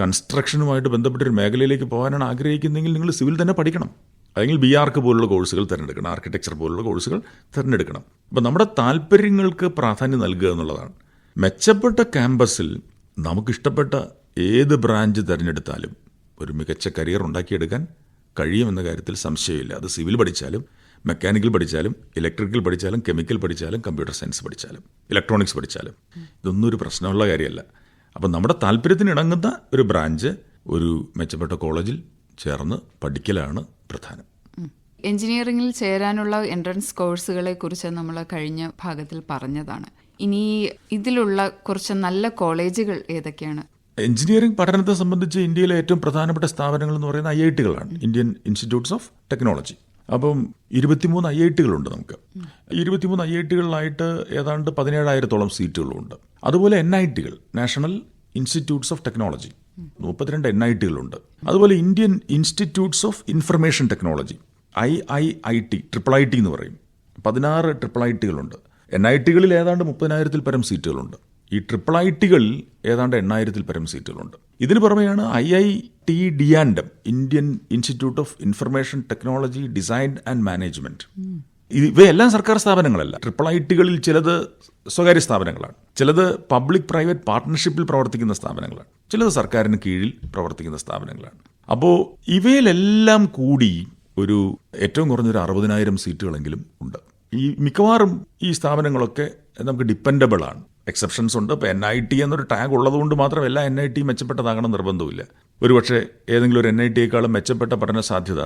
കൺസ്ട്രക്ഷനുമായിട്ട് ബന്ധപ്പെട്ടൊരു മേഖലയിലേക്ക് പോകാനാണ് ആഗ്രഹിക്കുന്നതെങ്കിൽ നിങ്ങൾ സിവിൽ തന്നെ പഠിക്കണം. അല്ലെങ്കിൽ ബി ആർക്ക് പോലുള്ള കോഴ്സുകൾ തിരഞ്ഞെടുക്കണം. ആർക്കിടെക്ചർ പോലുള്ള കോഴ്സുകൾ തിരഞ്ഞെടുക്കണം. അപ്പം നമ്മുടെ താല്പര്യങ്ങൾക്ക് പ്രാധാന്യം നൽകുക എന്നുള്ളതാണ്. മെച്ചപ്പെട്ട ക്യാമ്പസിൽ നമുക്കിഷ്ടപ്പെട്ട ഏത് ബ്രാഞ്ച് തിരഞ്ഞെടുത്താലും ഒരു മികച്ച കരിയർ ഉണ്ടാക്കിയെടുക്കാൻ കഴിയുമെന്ന കാര്യത്തിൽ സംശയമില്ല. അത് സിവിൽ പഠിച്ചാലും മെക്കാനിക്കൽ പഠിച്ചാലും ഇലക്ട്രിക്കൽ പഠിച്ചാലും കെമിക്കൽ പഠിച്ചാലും കമ്പ്യൂട്ടർ സയൻസ് പഠിച്ചാലും ഇലക്ട്രോണിക്സ് പഠിച്ചാലും. ഇതൊന്നും ഒരു പ്രശ്നമുള്ള കാര്യമല്ല. അപ്പം നമ്മുടെ താല്പര്യത്തിന് ഇണങ്ങുന്ന ഒരു ബ്രാഞ്ച് ഒരു മെച്ചപ്പെട്ട കോളേജിൽ ചേർന്ന് പഠിക്കലാണ് പ്രധാനം. എഞ്ചിനീയറിംഗിൽ ചേരാനുള്ള എൻട്രൻസ് കോഴ്സുകളെ കുറിച്ച് നമ്മൾ കഴിഞ്ഞ ഭാഗത്തിൽ പറഞ്ഞതാണ്. ഇനി ഇതിലുള്ള കുറച്ച് നല്ല കോളേജുകൾ ഏതൊക്കെയാണ്? എഞ്ചിനീയറിംഗ് പഠനത്തെ സംബന്ധിച്ച് ഇന്ത്യയിലെ ഏറ്റവും പ്രധാനപ്പെട്ട സ്ഥാപനങ്ങൾ എന്ന് പറയുന്ന I I ടികളാണ്. Indian institutes of technology. അപ്പം ഇരുപത്തിമൂന്ന് ഐ ഐ ടികളുണ്ട് നമുക്ക്. ഇരുപത്തിമൂന്ന് ഐ ഐ ടികളിലായിട്ട് ഏതാണ്ട് പതിനേഴായിരത്തോളം സീറ്റുകളുണ്ട്. അതുപോലെ എൻ ഐ ടികൾ നാഷണൽ ഇൻസ്റ്റിറ്റ്യൂട്ട്സ് ഓഫ് ടെക്നോളജി മുപ്പത്തിരണ്ട് എൻ ഐ ടികളുണ്ട്. അതുപോലെ Indian institutes of information technology I I I T triple I T എന്ന് പറയും. പതിനാറ് ട്രിപ്പിൾ ഐ ടികളുണ്ട്. എൻ ഐ ടികളിൽ ഏതാണ്ട് മുപ്പതിനായിരത്തിൽ പരം സീറ്റുകളുണ്ട്. ഈ ട്രിപ്പിൾ ഐ ടികളിൽ ഏതാണ്ട് എണ്ണായിരത്തിൽ പരം സീറ്റുകളുണ്ട്. ഇതിന് പുറമെയാണ് I I T D ഡിയാൻഡം Indian institute of information technology design and management. ഇവയെല്ലാം സർക്കാർ സ്ഥാപനങ്ങളല്ല. ട്രിപ്പിൾ ഐ ടികളിൽ ചിലത് സ്വകാര്യ സ്ഥാപനങ്ങളാണ്. ചിലത് പബ്ലിക് പ്രൈവറ്റ് പാർട്ട്ണർഷിപ്പിൽ പ്രവർത്തിക്കുന്ന സ്ഥാപനങ്ങളാണ്. ചിലത് സർക്കാരിന് കീഴിൽ പ്രവർത്തിക്കുന്ന സ്ഥാപനങ്ങളാണ്. അപ്പോൾ ഇവയിലെല്ലാം കൂടി ഒരു ഏറ്റവും കുറഞ്ഞൊരു അറുപതിനായിരം സീറ്റുകളെങ്കിലും ഉണ്ട്. ഈ മിക്കവാറും ഈ സ്ഥാപനങ്ങളൊക്കെ നമുക്ക് ഡിപ്പെൻഡബിൾ ആണ്. എക്സെപ്ഷൻസ് ഉണ്ട്. ഇപ്പോൾ എൻ ഐ ടി എന്നൊരു ടാഗ് ഉള്ളതുകൊണ്ട് മാത്രം എല്ലാ എൻ ഐ ടി മെച്ചപ്പെട്ടതാകണം നിർബന്ധമില്ല ഒരുപക്ഷെ ഏതെങ്കിലും ഒരു എൻ ഐ ടിയേക്കാളും മെച്ചപ്പെട്ട പഠന സാധ്യത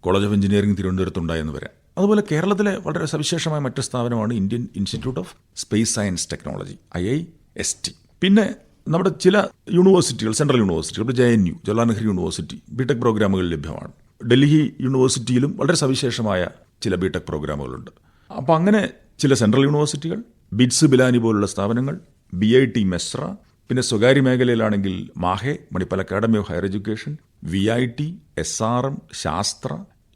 കോളേജ് ഓഫ് എഞ്ചിനീയറിംഗ് തിരുവനന്തപുരത്തുണ്ടായെന്ന് വരാം. അതുപോലെ കേരളത്തിലെ വളരെ സവിശേഷമായ മറ്റു സ്ഥാപനമാണ് Indian institute of space science technology I I S T പിന്നെ നമ്മുടെ ചില യൂണിവേഴ്സിറ്റികൾ central യൂണിവേഴ്സിറ്റികൾ J N U Jawaharlal Nehru university B Tech പ്രോഗ്രാമുകൾ ലഭ്യമാണ്. ഡൽഹി യൂണിവേഴ്സിറ്റിയിലും വളരെ സവിശേഷമായ ചില ബിടെക് പ്രോഗ്രാമുകളുണ്ട് അപ്പോൾ അങ്ങനെ ചില സെൻട്രൽ യൂണിവേഴ്സിറ്റികൾ ബിറ്റ്സ് ബിലാനി പോലുള്ള സ്ഥാപനങ്ങൾ ബി ഐ ടി മെസ്ര പിന്നെ സ്വകാര്യ മേഖലയിലാണെങ്കിൽ MAHE Manipal academy of higher education V I T S R M SASTRA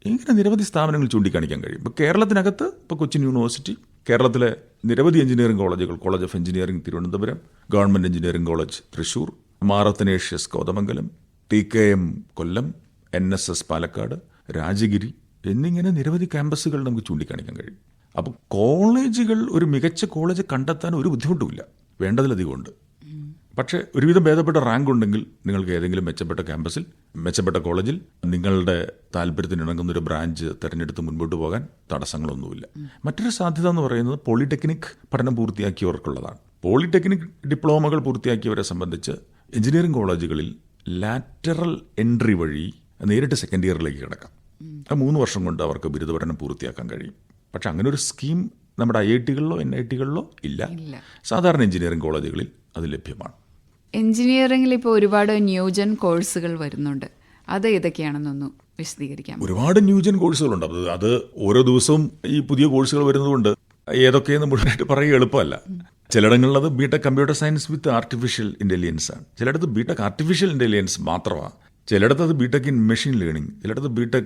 ഇങ്ങനെ നിരവധി സ്ഥാപനങ്ങൾ ചൂണ്ടിക്കാണിക്കാൻ കഴിയും. ഇപ്പോൾ കേരളത്തിനകത്ത് ഇപ്പോൾ കൊച്ചിൻ യൂണിവേഴ്സിറ്റി കേരളത്തിലെ നിരവധി എഞ്ചിനീയറിംഗ് കോളേജുകൾ college of engineering Thiruvananthapuram government engineering college Thrissur Mar Athanasius Kothamangalam T K M Kollam N S S Palakkad Rajagiri എന്നിങ്ങനെ നിരവധി ക്യാമ്പസുകൾ നമുക്ക് ചൂണ്ടിക്കാണിക്കാൻ കഴിയും. അപ്പോൾ കോളേജുകൾ ഒരു മികച്ച കോളേജ് കണ്ടെത്താൻ ഒരു ബുദ്ധിമുട്ടുമില്ല. വേണ്ടതിലധികം ഉണ്ട് പക്ഷേ ഒരുവിധം ഭേദപ്പെട്ട റാങ്ക് ഉണ്ടെങ്കിൽ നിങ്ങൾക്ക് ഏതെങ്കിലും മെച്ചപ്പെട്ട ക്യാമ്പസിൽ മെച്ചപ്പെട്ട കോളേജിൽ നിങ്ങളുടെ താല്പര്യത്തിന് ഇണങ്ങുന്ന ഒരു ബ്രാഞ്ച് തിരഞ്ഞെടുത്ത് മുൻപോട്ട് പോകാൻ തടസ്സങ്ങളൊന്നുമില്ല. മറ്റൊരു സാധ്യത എന്ന് പറയുന്നത് പോളിടെക്നിക് പഠനം പൂർത്തിയാക്കിയവർക്കുള്ളതാണ്. പോളിടെക്നിക് ഡിപ്ലോമകൾ പൂർത്തിയാക്കിയവരെ സംബന്ധിച്ച് എഞ്ചിനീയറിംഗ് കോളേജുകളിൽ ലാറ്ററൽ എൻട്രി വഴി നേരിട്ട് സെക്കൻഡ് ഇയറിലേക്ക് കിടക്കാം. ആ മൂന്ന് വർഷം കൊണ്ട് അവർക്ക് ബിരുദ പഠനം പൂർത്തിയാക്കാൻ കഴിയും. പക്ഷെ അങ്ങനെ ഒരു സ്കീം നമ്മുടെ ഐ ഐ ടികളിലോ എൻ ഐ ടികളിലോ ഇല്ല. സാധാരണ എഞ്ചിനീയറിംഗ് കോളേജുകളിൽ അത് ലഭ്യമാണ്. എഞ്ചിനീയറിംഗിൽ ഇപ്പോൾ ഒരുപാട് ന്യൂജൻ കോഴ്സുകൾ വരുന്നുണ്ട്. അത് ഏതൊക്കെയാണെന്നൊന്ന് വിശദീകരിക്കാം. ഒരുപാട് ന്യൂജൻ കോഴ്സുകളുണ്ട്. അത് അത് ഓരോ ദിവസവും ഈ പുതിയ കോഴ്സുകൾ വരുന്നതുകൊണ്ട് ഏതൊക്കെയെന്ന് മുഴുവനായിട്ട് പറയുക എളുപ്പമല്ല. ചിലയിടങ്ങളിൽ അത് B Tech computer science with artificial intelligence ആണ്. ചിലയിടത്ത് ബിടെക് ആർട്ടിഫിഷ്യൽ ഇന്റലിജൻസ് മാത്രമാണ്. ചിലയിടത്ത് അത് B Tech in machine learning ചിലയിടത്ത് B Tech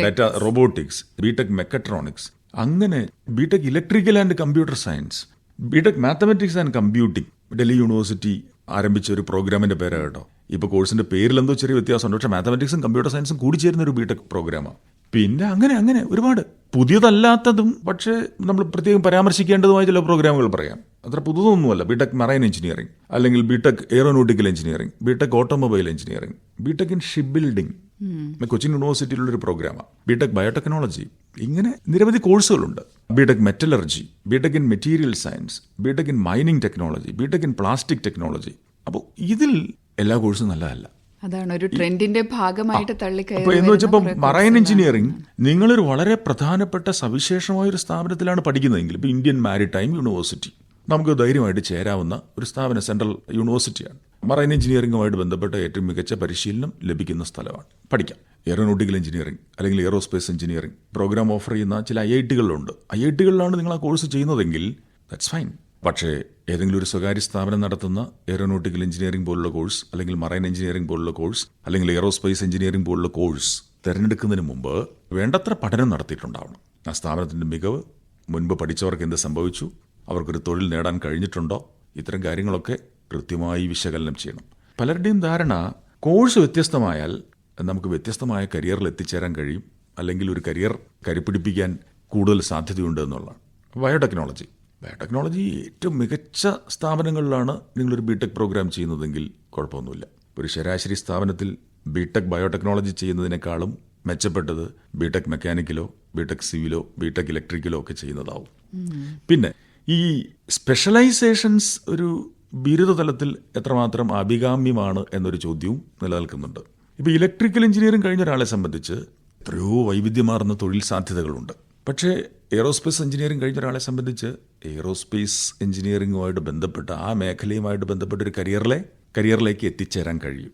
data robotics B Tech mechatronics അങ്ങനെ B Tech electrical and computer science B Tech mathematics and computing Delhi university ആരംഭിച്ച ഒരു പ്രോഗ്രാമിന്റെ പേരാണ് കേട്ടോ ഇപ്പോൾ കോഴ്സിന്റെ പേരിൽ എന്തോ ചെറിയ വ്യത്യാസമുണ്ട്. പക്ഷേ മാത്തമെറ്റിക്സും കമ്പ്യൂട്ടർ സയൻസും കൂടി ചേരുന്ന ഒരു ബിടെക് പ്രോഗ്രാമാണ് പിന്നെ അങ്ങനെ അങ്ങനെ ഒരുപാട്. പുതിയതല്ലാത്തതും പക്ഷേ നമ്മൾ പ്രത്യേകം പരാമർശിക്കേണ്ടതുമായ ചില പ്രോഗ്രാമുകൾ പറയാം. അത്ര പുതുതൊന്നുമല്ല. ബിടെക് മറൈൻ എഞ്ചിനീയറിംഗ് അല്ലെങ്കിൽ B Tech aeronautical engineering B Tech automobile engineering B Tech in ship building Cochin യൂണിവേഴ്സിറ്റിയിലുള്ള ഒരു പ്രോഗ്രാമാണ് ബിടെക് ബയോടെക്നോളജി ഇങ്ങനെ നിരവധി കോഴ്സുകളുണ്ട് B Tech metallurgy B Tech in material science B Tech in mining technology B Tech in plastic technology അപ്പോൾ ഇതിൽ എല്ലാ കോഴ്സും നല്ലതല്ല. അതാണ് ഒരു ട്രെൻഡിന്റെ ഭാഗമായിട്ട് തള്ളിക്കയറി എന്ന് വെച്ചപ്പോൾ മറൈൻ. എഞ്ചിനീയറിംഗ് നിങ്ങളൊരു വളരെ പ്രധാനപ്പെട്ട സവിശേഷമായ ഒരു സ്ഥാപനത്തിലാണ് പഠിക്കുന്നതെങ്കിൽ ഇപ്പോൾ ഇന്ത്യൻ മാരിടൈം യൂണിവേഴ്സിറ്റി നമുക്ക് ധൈര്യമായിട്ട് ചേരാവുന്ന ഒരു സ്ഥാപനം സെൻട്രൽ യൂണിവേഴ്സിറ്റിയാണ്. മറൈൻ എഞ്ചിനീയറിംഗുമായിട്ട് ബന്ധപ്പെട്ട ഏറ്റവും മികച്ച പരിശീലനം ലഭിക്കുന്ന സ്ഥലമാണ്. പഠിക്കാം. എയറോനോട്ടിക്കൽ എഞ്ചിനീയറിംഗ് അല്ലെങ്കിൽ എയറോസ്പേസ് എഞ്ചിനീയറിംഗ് പ്രോഗ്രാം ഓഫർ ചെയ്യുന്ന ചില ഐ ഐ ടികളിലുണ്ട്. ഐ ഐ ടികളിലാണ് നിങ്ങൾ ആ കോഴ്സ് ചെയ്യുന്നതെങ്കിൽ ദാറ്റ്സ് ഫൈൻ പക്ഷേ ഏതെങ്കിലും ഒരു സ്വകാര്യ സ്ഥാപനം നടത്തുന്ന എയറോനോട്ടിക്കൽ എഞ്ചിനീയറിംഗ് പോലുള്ള കോഴ്സ് അല്ലെങ്കിൽ മറൈൻ എഞ്ചിനീയറിംഗ് പോലുള്ള കോഴ്സ് അല്ലെങ്കിൽ എയറോസ്പേസ് എഞ്ചിനീയറിംഗ് പോലുള്ള കോഴ്സ് തിരഞ്ഞെടുക്കുന്നതിന് മുമ്പ് വേണ്ടത്ര പഠനം നടത്തിയിട്ടുണ്ടാവണം. ആ സ്ഥാപനത്തിന്റെ മികവ് മുൻപ് പഠിച്ചവർക്ക് എന്ത് സംഭവിച്ചു അവർക്കൊരു തൊഴിൽ നേടാൻ കഴിഞ്ഞിട്ടുണ്ടോ? ഇത്തരം കാര്യങ്ങളൊക്കെ കൃത്യമായി വിശകലനം ചെയ്യണം. പലരുടെയും ധാരണ കോഴ്സ് വ്യത്യസ്തമായാൽ നമുക്ക് വ്യത്യസ്തമായ കരിയറിൽ എത്തിച്ചേരാൻ കഴിയും. അല്ലെങ്കിൽ ഒരു കരിയർ കരിപ്പിടിപ്പിക്കാൻ കൂടുതൽ സാധ്യതയുണ്ട് എന്നുള്ളതാണ്. ബയോടെക്നോളജി. ബയോടെക്നോളജി ഏറ്റവും മികച്ച സ്ഥാപനങ്ങളിലാണ് നിങ്ങളൊരു ബിടെക് പ്രോഗ്രാം ചെയ്യുന്നതെങ്കിൽ കുഴപ്പമൊന്നുമില്ല. ഒരു ശരാശരി സ്ഥാപനത്തിൽ ബിടെക് ബയോടെക്നോളജി ചെയ്യുന്നതിനേക്കാളും മെച്ചപ്പെട്ടത് ബിടെക് മെക്കാനിക്കലോ ബിടെക് സിവിലോ ബിടെക് ഇലക്ട്രിക്കലോ ഒക്കെ ചെയ്യുന്നതാവും. പിന്നെ ഈ സ്പെഷ്യലൈസേഷൻസ് ഒരു ബിരുദതലത്തിൽ എത്രമാത്രം അഭികാമ്യമാണ് എന്നൊരു ചോദ്യവും നിലനിൽക്കുന്നുണ്ട്. ഇപ്പോൾ ഇലക്ട്രിക്കൽ എഞ്ചിനീയറിംഗ് കഴിഞ്ഞ ഒരാളെ സംബന്ധിച്ച് എത്രയോ വൈവിധ്യമാർന്ന തൊഴിൽ സാധ്യതകളുണ്ട്. പക്ഷേ എയറോസ്പേസ് എഞ്ചിനീയറിംഗ് കഴിഞ്ഞ ഒരാളെ സംബന്ധിച്ച് എയറോസ്പേസ് എഞ്ചിനീയറിംഗുമായിട്ട് ബന്ധപ്പെട്ട ആ മേഖലയുമായിട്ട് ബന്ധപ്പെട്ട ഒരു കരിയറിലെ കരിയറിലേക്ക് എത്തിച്ചേരാൻ കഴിയും.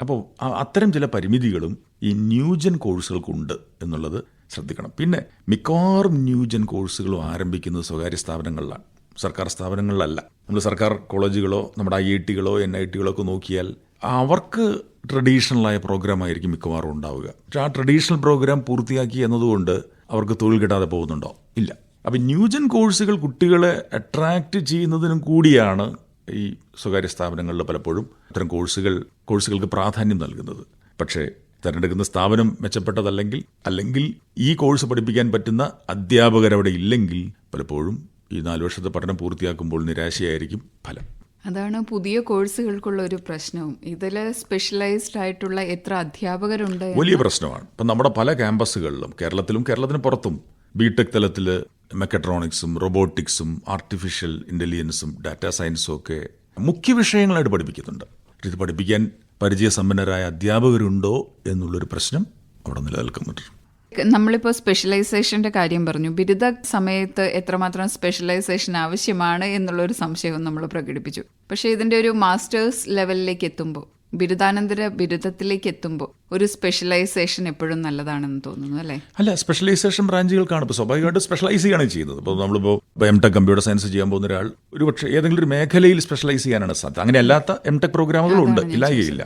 അപ്പോൾ അത്തരം ചില പരിമിതികളും ഈ ന്യൂജൻ കോഴ്സുകൾക്കുണ്ട് എന്നുള്ളത് ശ്രദ്ധിക്കണം. പിന്നെ മിക്കവാറും ന്യൂജൻ കോഴ്സുകളും ആരംഭിക്കുന്നത് സ്വകാര്യ സ്ഥാപനങ്ങളിലാണ്. സർക്കാർ സ്ഥാപനങ്ങളിലല്ല. നമ്മൾ സർക്കാർ കോളേജുകളോ നമ്മുടെ ഐ ഐ ടികളോ എൻ ഐ ടികളോ ഒക്കെ നോക്കിയാൽ അവർക്ക് ട്രഡീഷണലായ പ്രോഗ്രാമായിരിക്കും മിക്കവാറും ഉണ്ടാവുക. പക്ഷേ ആ ട്രഡീഷണൽ പ്രോഗ്രാം പൂർത്തിയാക്കി എന്നതുകൊണ്ട് അവർക്ക് തൊഴിൽ കിട്ടാതെ പോകുന്നുണ്ടോ? ഇല്ല. അപ്പം ന്യൂജൻ കോഴ്സുകൾ കുട്ടികളെ അട്രാക്റ്റ് ചെയ്യുന്നതിനും കൂടിയാണ് ഈ സ്വകാര്യ സ്ഥാപനങ്ങളിൽ പലപ്പോഴും അത്തരം കോഴ്സുകൾ കോഴ്സുകൾക്ക് പ്രാധാന്യം നൽകുന്നത്. പക്ഷേ തിരഞ്ഞെടുക്കുന്ന സ്ഥാപനം മെച്ചപ്പെട്ടതല്ലെങ്കിൽ അല്ലെങ്കിൽ ഈ കോഴ്സ് പഠിപ്പിക്കാൻ പറ്റുന്ന അധ്യാപകർ അവിടെ ഇല്ലെങ്കിൽ പലപ്പോഴും ഈ നാല് വർഷത്തെ പഠനം പൂർത്തിയാക്കുമ്പോൾ നിരാശയായിരിക്കും ഫലം. അതാണ് പുതിയ കോഴ്സുകൾക്കുള്ള ഒരു പ്രശ്നവും. ഇതിൽ സ്പെഷ്യലൈസ്ഡ് ആയിട്ടുള്ള എത്ര അധ്യാപകരുണ്ട് വലിയ പ്രശ്നമാണ്. ഇപ്പം നമ്മുടെ പല ക്യാമ്പസുകളിലും കേരളത്തിലും കേരളത്തിന് പുറത്തും ബിടെക് തലത്തിൽ മെക്കട്രോണിക്സും റോബോട്ടിക്സും ആർട്ടിഫിഷ്യൽ ഇന്റലിജൻസും ഡാറ്റാ സയൻസും ഒക്കെ മുഖ്യ വിഷയങ്ങളായിട്ട് പഠിപ്പിക്കുന്നുണ്ട്. ഇത് പഠിപ്പിക്കാൻ പരിചയസമ്പന്നരായ അധ്യാപകരുണ്ടോ എന്നുള്ളൊരു പ്രശ്നം അവിടെ നിലനിൽക്കുന്നുണ്ട്. നമ്മളിപ്പോൾ സ്പെഷ്യലൈസേഷന്റെ കാര്യം പറഞ്ഞു. ബിരുദ സമയത്ത് എത്രമാത്രം സ്പെഷ്യലൈസേഷൻ ആവശ്യമാണ് എന്നുള്ളൊരു സംശയവും നമ്മൾ പ്രകടിപ്പിച്ചു. പക്ഷേ ഇതിന്റെ ഒരു മാസ്റ്റേഴ്സ് ലെവലിലേക്ക് എത്തുമ്പോൾ ബിരുദാനന്തര ബിരുദത്തിലേക്ക് എത്തുമ്പോൾ ഒരു സ്പെഷ്യലൈസേഷൻ എപ്പോഴും നല്ലതാണെന്ന് തോന്നുന്നു അല്ലേ? അല്ല സ്പെഷ്യലൈസേഷൻ ബ്രാഞ്ചുകൾക്കാണ് ഇപ്പോൾ സ്വാഭാവികമായിട്ട് സ്പെഷ്യലൈസ് ചെയ്യാണ് ചെയ്യുന്നത്. ഇപ്പോൾ നമ്മളിപ്പോൾ എം ടെക് കമ്പ്യൂട്ടർ സയൻസ് ചെയ്യാൻ പോകുന്ന ഒരാൾ ഒരു പക്ഷേ ഏതെങ്കിലും ഒരു മേഖലയിൽ സ്പെഷ്യലൈസ് ചെയ്യാനാണ് സാധ്യത. അങ്ങനെ അല്ലാത്ത എം ടെക് പ്രോഗ്രാമുകളുണ്ട് ഇല്ലായികയില്ല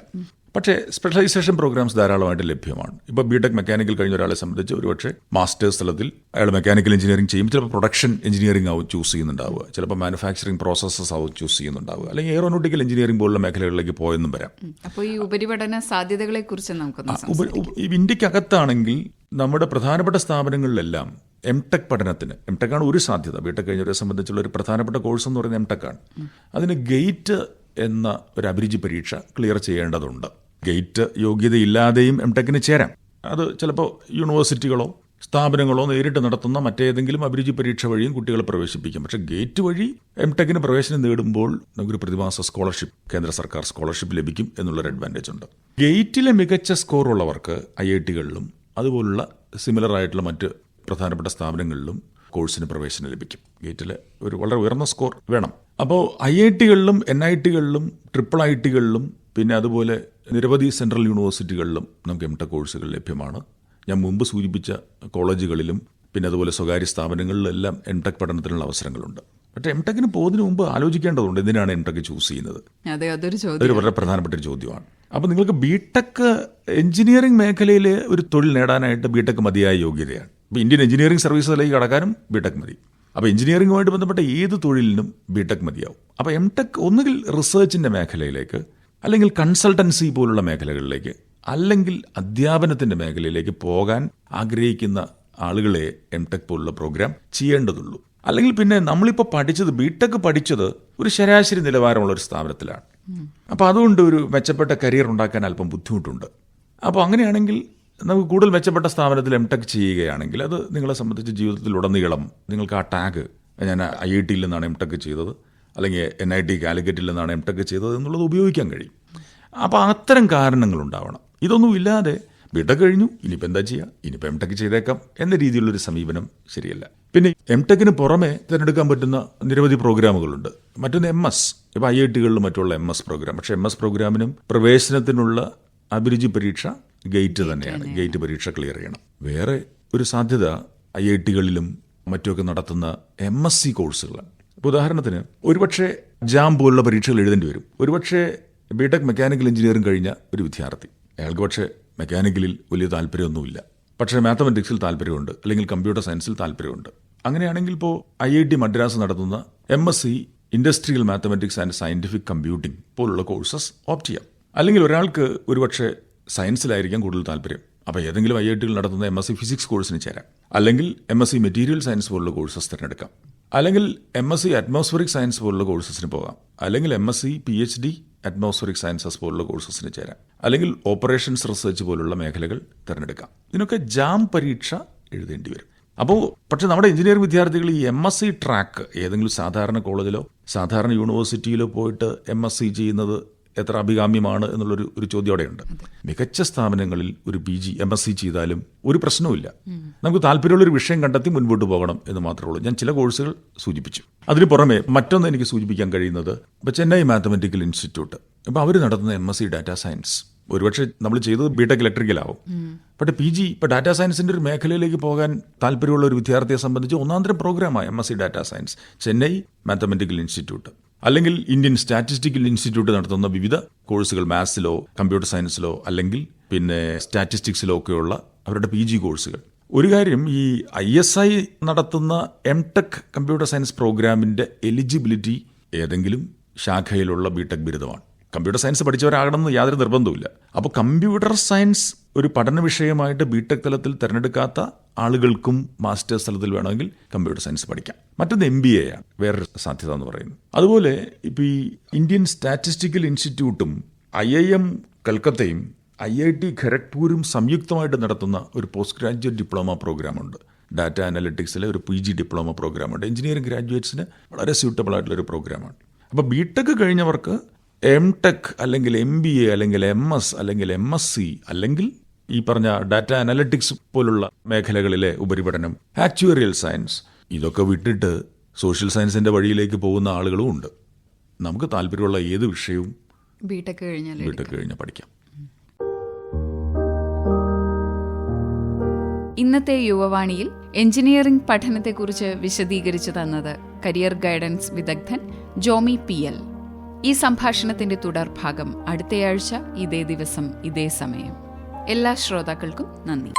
പക്ഷേ സ്പെഷ്യലൈസേഷൻ പ്രോഗ്രാംസ് ധാരാളമായിട്ട് ലഭ്യമാണ്. ഇപ്പോൾ ബിടെക് മെക്കാനിക്കൽ കഴിഞ്ഞ ഒരാളെ സംബന്ധിച്ച് ഒരുപക്ഷെ മാസ്റ്റേഴ്സ് തലത്തിൽ അയാൾ മെക്കാനിക്കൽ എഞ്ചിനീയറിംഗ് ചെയ്യും. ചിലപ്പോൾ പ്രൊഡക്ഷൻ എഞ്ചിനീയറിംഗ് ആവും ചൂസ് ചെയ്യുന്നുണ്ടാവുക. ചിലപ്പോൾ മാനുഫാക്ചറിംഗ് പ്രോസസ്സസ് ആവും ചൂസ് ചെയ്യുന്നുണ്ടാവുക. അല്ലെങ്കിൽ എയറോനോട്ടിക്കൽ എഞ്ചിനീയറിംഗ് പോലുള്ള മേഖലകളിലേക്ക് പോയെന്നും വരാം. അപ്പോൾ ഈ ഉപരിപഠന സാധ്യതകളെ കുറിച്ച് നമുക്ക് ഇന്ത്യക്കകത്താണെങ്കിൽ നമ്മുടെ പ്രധാനപ്പെട്ട സ്ഥാപനങ്ങളിലെല്ലാം എം ടെക് പഠനത്തിന് എം ടെക് ആണ് ഒരു സാധ്യത. ബിടെക് കഴിഞ്ഞവരെ സംബന്ധിച്ചുള്ള ഒരു പ്രധാനപ്പെട്ട കോഴ്സ് എന്ന് പറയുന്നത് എം ടെക് ആണ് അതിന് ഗേറ്റ് എന്ന ഒരു അഭിരുചി പരീക്ഷ ക്ലിയർ ചെയ്യേണ്ടതുണ്ട്. ഗേറ്റ് യോഗ്യതയില്ലാതെയും എം ടെക്കിന് ചേരാം. അത് ചിലപ്പോൾ യൂണിവേഴ്സിറ്റികളോ സ്ഥാപനങ്ങളോ നേരിട്ട് നടത്തുന്ന മറ്റേതെങ്കിലും അഭിരുചി പരീക്ഷ വഴിയും കുട്ടികളെ പ്രവേശിപ്പിക്കും. പക്ഷേ ഗേറ്റ് വഴി എം ടെക്കിന് പ്രവേശനം നേടുമ്പോൾ നമുക്കൊരു പ്രതിമാസ സ്കോളർഷിപ്പ് കേന്ദ്ര സർക്കാർ സ്കോളർഷിപ്പ് ലഭിക്കും എന്നുള്ളൊരു അഡ്വാന്റേജ് ഉണ്ട്. ഗേറ്റിലെ മികച്ച സ്കോർ ഉള്ളവർക്ക് ഐ ഐ ടികളിലും അതുപോലുള്ള സിമിലർ ആയിട്ടുള്ള മറ്റ് പ്രധാനപ്പെട്ട സ്ഥാപനങ്ങളിലും കോഴ്സിന് പ്രവേശനം ലഭിക്കും. ഗേറ്റിൽ ഒരു വളരെ ഉയർന്ന സ്കോർ വേണം. അപ്പോൾ ഐ ഐ ടികളിലും എൻ ഐ ടികളിലും ട്രിപ്പിൾ ഐ ടികളിലും പിന്നെ അതുപോലെ നിരവധി സെൻട്രൽ യൂണിവേഴ്സിറ്റികളിലും നമുക്ക് എം ടെക് കോഴ്സുകൾ ലഭ്യമാണ്. ഞാൻ മുമ്പ് സൂചിപ്പിച്ച കോളേജുകളിലും പിന്നെ അതുപോലെ സ്വകാര്യ സ്ഥാപനങ്ങളിലെല്ലാം എം ടെക് പഠനത്തിനുള്ള അവസരങ്ങളുണ്ട്. പക്ഷേ എം ടെക്കിന് പോകുന്നതിന് മുമ്പ് ആലോചിക്കേണ്ടതുണ്ട് എന്തിനാണ് എം ടെക് ചൂസ് ചെയ്യുന്നത്? അതെ അതൊരു ചോദ്യം. ഒരു വളരെ പ്രധാനപ്പെട്ട ഒരു ചോദ്യമാണ്. അപ്പോൾ നിങ്ങൾക്ക് ബി ടെക് എഞ്ചിനീയറിംഗ് മേഖലയിൽ ഒരു തൊഴിൽ നേടാനായിട്ട് ബി ടെക് മതിയായ യോഗ്യതയാണ്. ഇപ്പോൾ ഇന്ത്യൻ എഞ്ചിനീയറിംഗ് സർവീസിലേക്ക് കടക്കാനും ബി ടെക് മതി. അപ്പോൾ എഞ്ചിനീയറിംഗുമായിട്ട് ബന്ധപ്പെട്ട ഏത് തൊഴിലിനും ബി ടെക് മതിയാവും. അപ്പോൾ എം ടെക് ഒന്നുകിൽ റിസർച്ചിന്റെ മേഖലയിലേക്ക് അല്ലെങ്കിൽ കൺസൾട്ടൻസി പോലുള്ള മേഖലകളിലേക്ക് അല്ലെങ്കിൽ അധ്യാപനത്തിന്റെ മേഖലയിലേക്ക് പോകാൻ ആഗ്രഹിക്കുന്ന ആളുകളെ എം ടെക് പോലുള്ള പ്രോഗ്രാം ചെയ്യേണ്ടതുള്ളൂ. അല്ലെങ്കിൽ പിന്നെ നമ്മളിപ്പോൾ പഠിച്ചത് ബിടെക് പഠിച്ചത് ഒരു ശരാശരി നിലവാരമുള്ള ഒരു സ്ഥാപനത്തിലാണ്. അപ്പോൾ അതുകൊണ്ട് ഒരു മെച്ചപ്പെട്ട കരിയർ ഉണ്ടാക്കാൻ അല്പം ബുദ്ധിമുട്ടുണ്ട്. അപ്പോൾ അങ്ങനെയാണെങ്കിൽ നമുക്ക് കൂടുതൽ മെച്ചപ്പെട്ട സ്ഥാപനത്തിൽ എം ടെക് ചെയ്യുകയാണെങ്കിൽ അത് നിങ്ങളെ സംബന്ധിച്ച് ജീവിതത്തിലുടനീളം നിങ്ങൾക്ക് ആ ടാഗ് ഞാൻ ഐ ഐ ടിയിൽ നിന്നാണ് എം ടെക് ചെയ്തത്. അല്ലെങ്കിൽ എൻ ഐ ടി കാലിക്കറ്റിൽ നിന്നാണ് എം ടെക് ചെയ്തത് എന്നുള്ളത് ഉപയോഗിക്കാൻ കഴിയും. അപ്പോൾ അത്തരം കാരണങ്ങളുണ്ടാവണം ഇതൊന്നും ഇല്ലാതെ ബിടെക് കഴിഞ്ഞു. ഇനിയിപ്പോൾ എന്താ ചെയ്യുക ഇനിയിപ്പോൾ എം ടെക് ചെയ്തേക്കാം എന്ന രീതിയിലുള്ളൊരു സമീപനം ശരിയല്ല. പിന്നെ എം ടെക്കിന് പുറമെ തിരഞ്ഞെടുക്കാൻ പറ്റുന്ന നിരവധി പ്രോഗ്രാമുകളുണ്ട്. മറ്റൊന്ന് എം എസ് ഇപ്പോൾ ഐ ഐ ടികളിലും മറ്റുള്ള എം എസ് പ്രോഗ്രാം പക്ഷേ എം എസ് പ്രോഗ്രാമിനും പ്രവേശനത്തിനുള്ള അഭിരുചി പരീക്ഷ ഗേറ്റ് തന്നെയാണ്. ഗേറ്റ് പരീക്ഷ ക്ലിയർ ചെയ്യണം. വേറെ ഒരു സാധ്യത ഐ ഐ ടികളിലും മറ്റുമൊക്കെ നടത്തുന്ന എം എസ് സി കോഴ്സുകളാണ് ഉദാഹരണത്തിന് ഒരുപക്ഷെ ജാം പോലുള്ള പരീക്ഷകൾ എഴുതേണ്ടി വരും. ഒരുപക്ഷെ ബിടെക് മെക്കാനിക്കൽ എഞ്ചിനീയറിംഗ് കഴിഞ്ഞ ഒരു വിദ്യാർത്ഥി. അയാൾക്ക് പക്ഷേ മെക്കാനിക്കലിൽ വലിയ താല്പര്യമൊന്നുമില്ല. പക്ഷേ മാത്തമെറ്റിക്സിൽ താല്പര്യമുണ്ട്. അല്ലെങ്കിൽ കമ്പ്യൂട്ടർ സയൻസിൽ താല്പര്യമുണ്ട്. അങ്ങനെയാണെങ്കിൽ ഇപ്പോൾ ഐ ഐ ടി മദ്രാസ് നടത്തുന്ന M S C industrial mathematics and scientific computing പോലുള്ള കോഴ്സസ് ഓപ്റ്റ് ചെയ്യാം. അല്ലെങ്കിൽ ഒരാൾക്ക് ഒരുപക്ഷെ സയൻസിലായിരിക്കാം കൂടുതൽ താല്പര്യം. അപ്പോൾ ഏതെങ്കിലും ഐ ഐ ടികൾ നടത്തുന്ന എം എസ് സി ഫിസിക്സ് കോഴ്സിന് ചേരാം. അല്ലെങ്കിൽ M S C material science പോലുള്ള കോഴ്സസ് തിരഞ്ഞെടുക്കാം. അല്ലെങ്കിൽ M S C atmospheric science പോലുള്ള കോഴ്സസിന് പോകാം. അല്ലെങ്കിൽ M S C P H D atmospheric sciences പോലുള്ള കോഴ്സസിന് ചേരാം. അല്ലെങ്കിൽ ഓപ്പറേഷൻസ് റിസർച്ച് പോലുള്ള മേഖലകൾ തിരഞ്ഞെടുക്കാം. ഇതിനൊക്കെ ജാം പരീക്ഷ എഴുതേണ്ടി വരും. അപ്പോൾ പക്ഷെ നമ്മുടെ എഞ്ചിനീയറിംഗ് വിദ്യാർത്ഥികൾ ഈ എം എസ് സി ട്രാക്ക് ഏതെങ്കിലും സാധാരണ കോളേജിലോ സാധാരണ യൂണിവേഴ്സിറ്റിയിലോ പോയിട്ട് എം എസ് സി ചെയ്യുന്നത് എത്ര അഭികാമ്യമാണ് എന്നുള്ളൊരു ഒരു ചോദ്യം അവിടെയുണ്ട് മികച്ച സ്ഥാപനങ്ങളിൽ ഒരു P G M S C ചെയ്താലും ഒരു പ്രശ്നവുമില്ല. നമുക്ക് താല്പര്യമുള്ള ഒരു വിഷയം കണ്ടെത്തി മുൻപോട്ട് പോകണം എന്ന് മാത്രമേ ഉള്ളൂ. ഞാൻ ചില കോഴ്സുകൾ സൂചിപ്പിച്ചു. അതിന് പുറമെ മറ്റൊന്ന് എനിക്ക് സൂചിപ്പിക്കാൻ കഴിയുന്നത് ഇപ്പോൾ ചെന്നൈ മാത്തമെറ്റിക്കൽ ഇൻസ്റ്റിറ്റ്യൂട്ട് ഇപ്പോൾ അവർ നടത്തുന്ന M S C data science ഒരുപക്ഷെ നമ്മൾ ചെയ്തത് ബിടെക് ഇലക്ട്രിക്കലാവും പക്ഷേ പി ജി ഇപ്പോൾ ഡാറ്റാ സയൻസിന്റെ ഒരു മേഖലയിലേക്ക് പോകാൻ താല്പര്യമുള്ള ഒരു വിദ്യാർത്ഥിയെ സംബന്ധിച്ച് ഒന്നാന്തരം പ്രോഗ്രാമാണ് M S C data science Chennai mathematical institute അല്ലെങ്കിൽ ഇന്ത്യൻ സ്റ്റാറ്റിസ്റ്റിക്കൽ ഇൻസ്റ്റിറ്റ്യൂട്ട് നടത്തുന്ന വിവിധ കോഴ്സുകൾ മാത്സിലോ കമ്പ്യൂട്ടർ സയൻസിലോ അല്ലെങ്കിൽ പിന്നെ സ്റ്റാറ്റിസ്റ്റിക്സിലോ ഒക്കെയുള്ള അവരുടെ പി ജി കോഴ്സുകൾ. ഒരു കാര്യം ഈ ഐ എസ് ഐ നടത്തുന്ന എം ടെക് കമ്പ്യൂട്ടർ സയൻസ് പ്രോഗ്രാമിന്റെ എലിജിബിലിറ്റി ഏതെങ്കിലും ശാഖയിലുള്ള ബിടെക് ബിരുദമാണ്. കമ്പ്യൂട്ടർ സയൻസ് പഠിച്ചവരാകണമെന്ന് യാതൊരു നിർബന്ധവുമില്ല. അപ്പോൾ കമ്പ്യൂട്ടർ സയൻസ് ഒരു പഠന വിഷയമായിട്ട് ബിടെക് തലത്തിൽ തിരഞ്ഞെടുക്കാത്ത ആളുകൾക്കും മാസ്റ്റേഴ്സ് തലത്തിൽ വേണമെങ്കിൽ കമ്പ്യൂട്ടർ സയൻസ് പഠിക്കാം. മറ്റൊന്ന് എം ബി എ ആണ്. വേറൊരു സാധ്യത എന്ന് പറയുന്നത് അതുപോലെ ഇപ്പോൾ ഈ ഇന്ത്യൻ സ്റ്റാറ്റിസ്റ്റിക്കൽ ഇൻസ്റ്റിറ്റ്യൂട്ടും ഐ ഐ എം കൽക്കത്തയും ഐ ഐ ടി ഖരഗ്പൂരും സംയുക്തമായിട്ട് നടത്തുന്ന ഒരു പോസ്റ്റ് ഗ്രാജുവേറ്റ് ഡിപ്ലോമ പ്രോഗ്രാമുണ്ട് ഡാറ്റ അനലിറ്റിക്സിലെ ഒരു പി ജി ഡിപ്ലോമ പ്രോഗ്രാമുണ്ട് എഞ്ചിനീയറിംഗ് ഗ്രാജുവേറ്റ്സിന് വളരെ സ്യൂട്ടബിൾ ആയിട്ടുള്ള ഒരു പ്രോഗ്രാമാണ് അപ്പോൾ ബി ടെക് കഴിഞ്ഞവർക്ക് എം ടെക് അല്ലെങ്കിൽ എം ബി എ അല്ലെങ്കിൽ എം എസ് അല്ലെങ്കിൽ എം എസ് സി അല്ലെങ്കിൽ ഈ പറഞ്ഞ ഡാറ്റ അനലിറ്റിക്സ് പോലുള്ള മേഖലകളിലെ ഉപരിപഠനം ആക്ച്വറിയൽ സയൻസ് ഇതൊക്കെ വിട്ടിട്ട് സോഷ്യൽ സയൻസിന്റെ വഴിയിലേക്ക് പോകുന്ന ആളുകളും ഉണ്ട്. നമുക്ക് താല്പര്യമുള്ള ഏത് വിഷയവും ബിടെക് കഴിഞ്ഞാൽ ബിടെക് കഴിഞ്ഞ് പഠിക്കാം. ഇന്നത്തെ യുവവാണിയിൽ എഞ്ചിനീയറിംഗ് പഠനത്തെക്കുറിച്ച് വിശദീകരിച്ചു തന്നത് കരിയർ ഗൈഡൻസ് വിദഗ്ധൻ ജോമി പി എൽ. ഈ സംഭാഷണത്തിന്റെ തുടർഭാഗം അടുത്തയാഴ്ച ഇതേ ദിവസം ഇതേ സമയം. എല്ലാ ശ്രോതാക്കൾക്കും നന്ദി.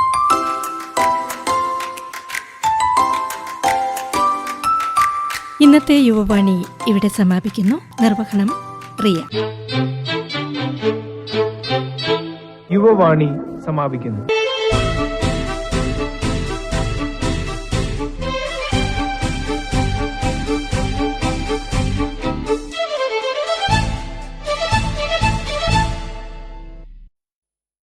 ഇന്നത്തെ യുവവാണി ഇവിടെ സമാപിക്കുന്നു. നിർവഹണം റിയ. യുവവാണി സമാപിക്കുന്നു.